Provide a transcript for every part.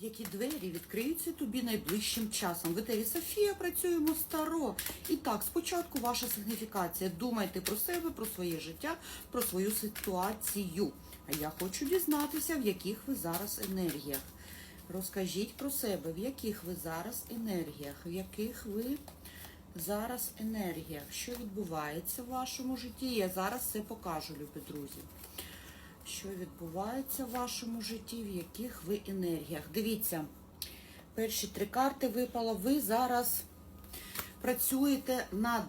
Які двері відкриються тобі найближчим часом? В етері Софія працюємо старо. І так, спочатку ваша сигніфікація. Думайте про себе, про своє життя, про свою ситуацію. А я хочу дізнатися, в яких ви зараз енергіях. Розкажіть про себе, в яких ви зараз енергіях, в яких ви зараз енергіях, що відбувається в вашому житті. Я зараз все покажу, любі друзі що відбувається в вашому житті, в яких ви енергіях. Дивіться, перші три карти випало. Ви зараз працюєте над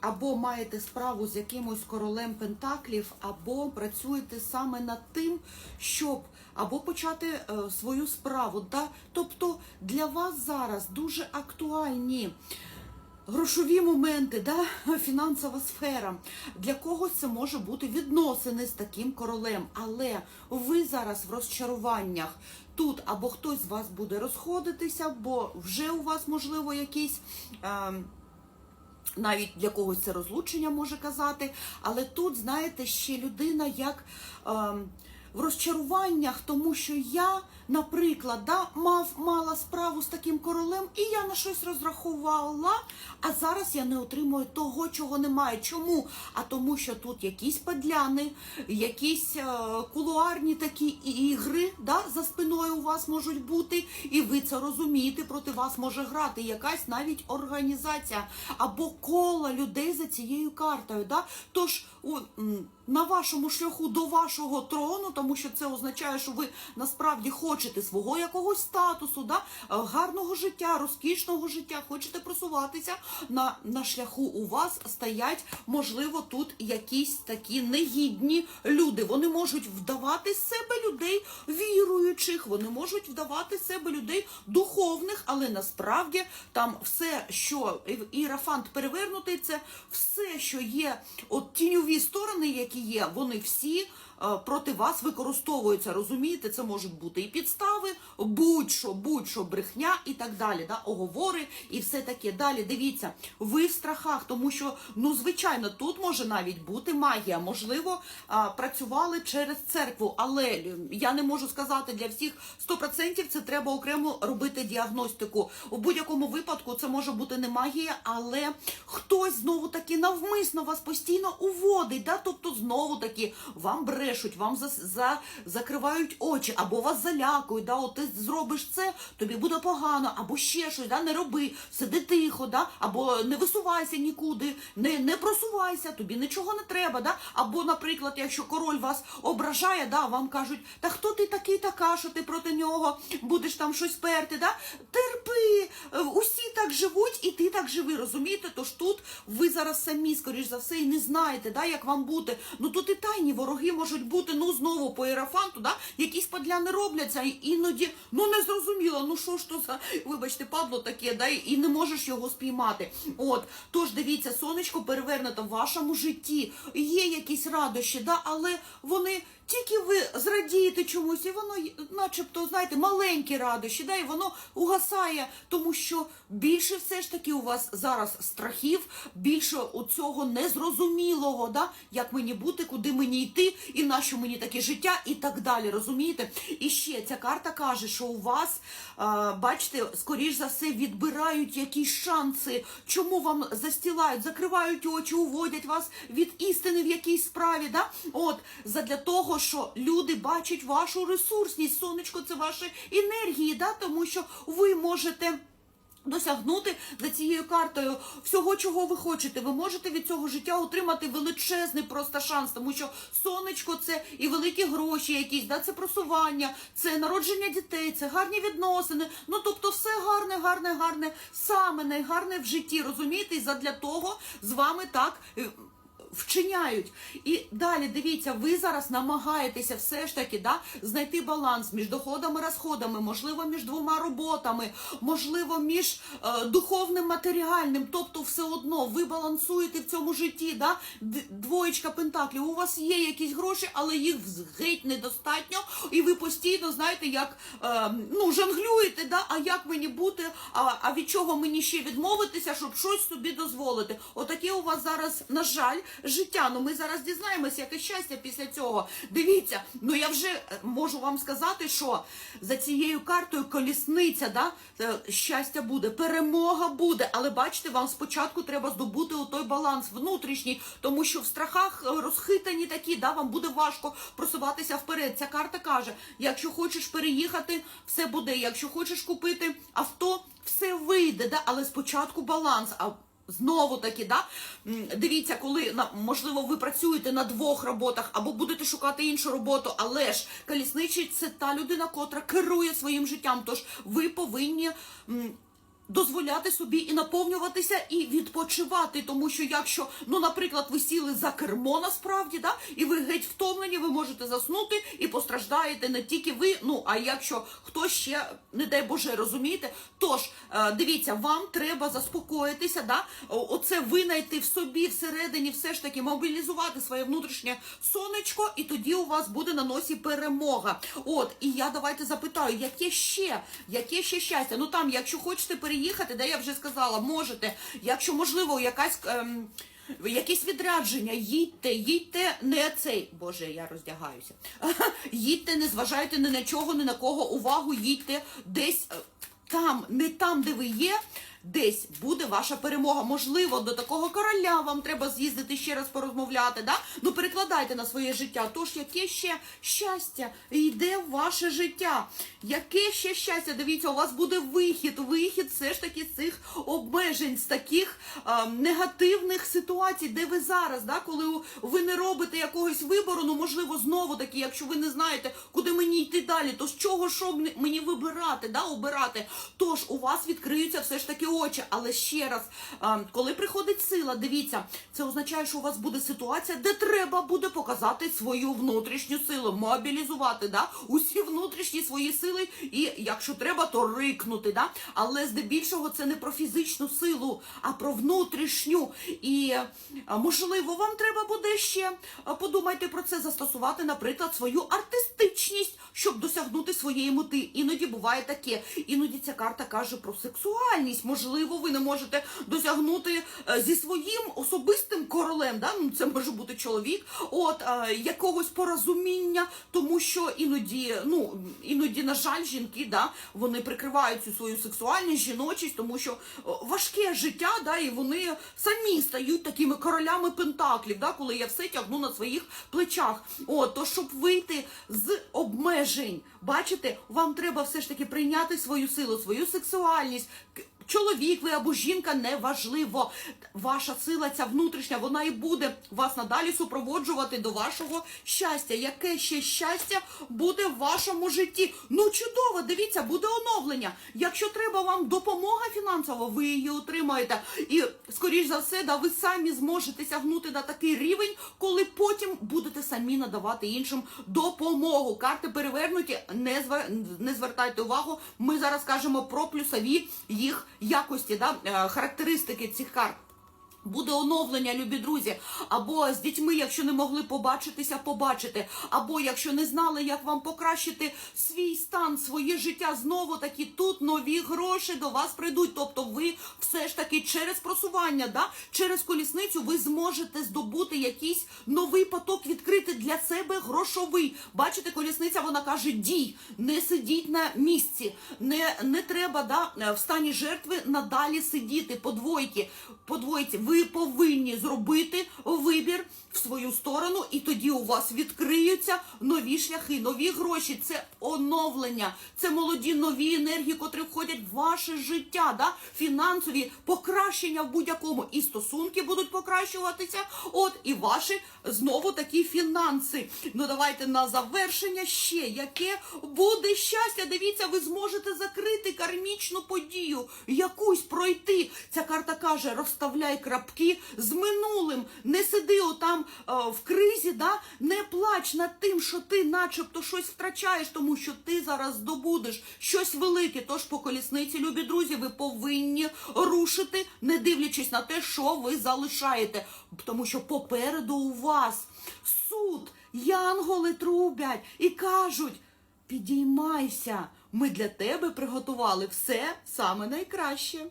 або маєте справу з якимось королем Пентаклів, або працюєте саме над тим, щоб або почати е, свою справу. Тобто для вас зараз дуже актуальні. Грошові моменти, да? фінансова сфера. Для когось це може бути відносини з таким королем. Але ви зараз в розчаруваннях. Тут або хтось з вас буде розходитися, бо вже у вас, можливо, якісь. Е, навіть для когось це розлучення може казати. Але тут, знаєте, ще людина як. Е, в розчаруваннях, тому що я, наприклад, да, мав мала справу з таким королем, і я на щось розрахувала, а зараз я не отримую того, чого немає. Чому? А тому, що тут якісь падляни, якісь е, кулуарні такі ігри да, за спиною у вас можуть бути, і ви це розумієте, проти вас може грати якась навіть організація або кола людей за цією картою. Да? Тож у, на вашому шляху до вашого трону, тому що це означає, що ви насправді хочете свого якогось статусу, да? е, гарного життя, розкішного життя, хочете просуватися на, на шляху у вас стоять, можливо, тут якісь такі негідні люди. Вони можуть вдавати себе людей віруючих, вони можуть вдавати себе людей духовних, але насправді там все, що ірафант перевернутий, це все, що є, от тіньові сторони, які є, вони всі проти вас використовуються. Розумієте, це можуть бути і підстави, будь-що, будь-що, брехня і так далі. Да? Оговори і все таке. Далі дивіться, ви в страхах, тому що, ну, звичайно, тут може навіть бути магія. Можливо, працювали через церкву, але е, я не можу сказати для всіх 100% це треба окремо робити діагностику. У будь-якому випадку це може бути не магія, але хтось знову таки навмисно вас постійно уводить. Да? Тобто знову таки вам брешуть, вам за, за, закривають очі, або вас залякують. Да? От ти зробиш це, тобі буде погано, або ще щось, да? не роби, сиди тихо, да? або не висувайся нікуди, не, не просувайся, тобі нічого не треба. Да? Або, наприклад, якщо король вас ображає, да, вам кажуть, та хто ти такий така, що ти проти нього будеш там щось перти, да? терпи, е, усі так живуть, і ти так живи, розумієте? Тож тут ви зараз самі, скоріш за все, і не знаєте, да, як вам бути. Ну тут і тайні вороги можуть бути, ну знову по ерафанту, да, якісь падляни робляться, і іноді ну не зрозуміло, ну що ж то за, вибачте, падло таке, да, і не можеш його спіймати. От, тож дивіться, сонечко перевернуто в вашому житті. Є якісь радощі, да, але вони. Тільки ви зрадієте чомусь, і воно, начебто, знаєте, маленькі радощі, да, і воно угасає, тому що більше все ж таки у вас зараз страхів, більше у цього незрозумілого, да, як мені бути, куди мені йти, і на що мені таке життя, і так далі. Розумієте? І ще ця карта каже, що у вас, а, бачите, скоріш за все, відбирають якісь шанси, чому вам застілають, закривають очі, уводять вас від істини в якійсь справі. Да? От, задля того, що люди бачать вашу ресурсність, сонечко, це ваші енергії, да? тому що ви можете. Досягнути за цією картою всього, чого ви хочете. Ви можете від цього життя отримати величезний просто шанс, тому що сонечко це і великі гроші, якісь, да, це просування, це народження дітей, це гарні відносини. Ну тобто, все гарне, гарне, гарне, саме найгарне в житті. Розумієте, і задля того з вами так. Вчиняють і далі дивіться, ви зараз намагаєтеся все ж таки да, знайти баланс між доходами розходами, можливо, між двома роботами, можливо, між е, духовним матеріальним. Тобто, все одно ви балансуєте в цьому житті. Да? Двоєчка пентаклів. У вас є якісь гроші, але їх геть недостатньо, і ви постійно знаєте, як е, ну жонглюєте, да? а як мені бути, а, а від чого мені ще відмовитися, щоб щось собі дозволити. Отаке у вас зараз, на жаль, життя. Ну ми зараз дізнаємося, яке щастя після цього. Дивіться, ну я вже е, можу вам сказати, що за цією картою колісниця, да, е, щастя буде, перемога буде. Але бачите, вам спочатку треба здобути той баланс внутрішній, тому що в страхах е, розхитані такі, да, вам буде важко просуватися вперед. Ця карта каже: якщо хочеш переїхати, все буде. Якщо хочеш купити авто, все вийде. Да? Але спочатку баланс. А Знову таки, да? Дивіться, коли можливо ви працюєте на двох роботах або будете шукати іншу роботу, але ж колісничий це та людина, котра керує своїм життям. Тож ви повинні. Дозволяти собі і наповнюватися, і відпочивати, тому що якщо, ну, наприклад, ви сіли за кермо насправді, да, і ви геть втомлені, ви можете заснути і постраждаєте не тільки ви, ну а якщо хтось ще, не дай Боже, розумієте. Тож е, дивіться, вам треба заспокоїтися, да, оце винайти в собі всередині, все ж таки мобілізувати своє внутрішнє сонечко, і тоді у вас буде на носі перемога. От, і я давайте запитаю, яке ще, яке ще щастя? Ну там, якщо хочете переїхати, де я вже сказала, можете. Якщо можливо, якась. Ем, Якісь відрядження, їдьте, їдьте не цей. Боже, я роздягаюся. Їдьте, не зважайте ні на чого, ні на кого увагу, їдьте десь е, там, не там, де ви є. Десь буде ваша перемога. Можливо, до такого короля вам треба з'їздити ще раз порозмовляти. Да? Ну перекладайте на своє життя. Тож яке ще щастя йде в ваше життя? Яке ще щастя? Дивіться, у вас буде вихід, вихід все ж таки з цих обмежень, з таких а, негативних ситуацій, де ви зараз, да? коли ви не робите якогось вибору, ну можливо, знову таки, якщо ви не знаєте, куди мені йти далі, то з чого що мені вибирати, да? обирати. Тож у вас відкриються все ж таки очі. Але ще раз, коли приходить сила, дивіться, це означає, що у вас буде ситуація, де треба буде показати свою внутрішню силу, мобілізувати да? усі внутрішні свої сили, і якщо треба, то рикнути. Да? Але здебільшого це не про фізичну силу, а про внутрішню. І можливо, вам треба буде ще подумайте про це, застосувати, наприклад, свою артистичність, щоб досягнути своєї мети. Іноді буває таке. Іноді ця карта каже про сексуальність. Ви не можете досягнути е, зі своїм особистим королем. Да? Ну, це може бути чоловік, от е, якогось порозуміння, тому що іноді, ну іноді, на жаль, жінки, да, вони прикривають цю свою сексуальність, жіночість, тому що важке життя, да, і вони самі стають такими королями пентаклів, да, коли я все тягну на своїх плечах. От, то щоб вийти з обмежень, бачите, вам треба все ж таки прийняти свою силу, свою сексуальність. Чоловік ви або жінка неважливо. Ваша сила, ця внутрішня, вона і буде вас надалі супроводжувати до вашого щастя. Яке ще щастя буде в вашому житті? Ну чудово, дивіться, буде оновлення. Якщо треба вам допомога фінансова, ви її отримаєте. І скоріш за все, да, ви самі зможете сягнути на такий рівень, коли потім будете самі надавати іншим допомогу. Карти перевернуті, не звер- не звертайте увагу. Ми зараз кажемо про плюсові їх якості, да, е, характеристики цих карт. Буде оновлення, любі друзі, або з дітьми, якщо не могли побачитися, побачити, або якщо не знали, як вам покращити свій стан, своє життя, знову таки тут нові гроші до вас прийдуть. Тобто, ви все ж таки через просування, да, через колісницю, ви зможете здобути якийсь новий поток, відкрити для себе грошовий. Бачите, колісниця вона каже: дій, не сидіть на місці, не, не треба да, в стані жертви надалі сидіти. Подвойки, подвойці, ви повинні зробити вибір в свою сторону, і тоді у вас відкриються нові шляхи, нові гроші. Це оновлення, це молоді нові енергії, котрі входять в ваше життя, да? фінансові покращення в будь-якому. І стосунки будуть покращуватися. От і ваші знову такі фінанси. Ну давайте на завершення ще яке буде щастя. Дивіться, ви зможете закрити кармічну подію, якусь пройти. Ця карта каже: розставляй крапки з минулим. Не сиди отам е, в кризі, да? не плач над тим, що ти начебто щось втрачаєш, тому що ти зараз здобудеш щось велике. Тож по колісниці, любі друзі, ви повинні рушити, не дивлячись на те, що ви залишаєте. Тому що попереду у вас суд, янголи трубять і кажуть. Підіймайся, ми для тебе приготували все саме найкраще.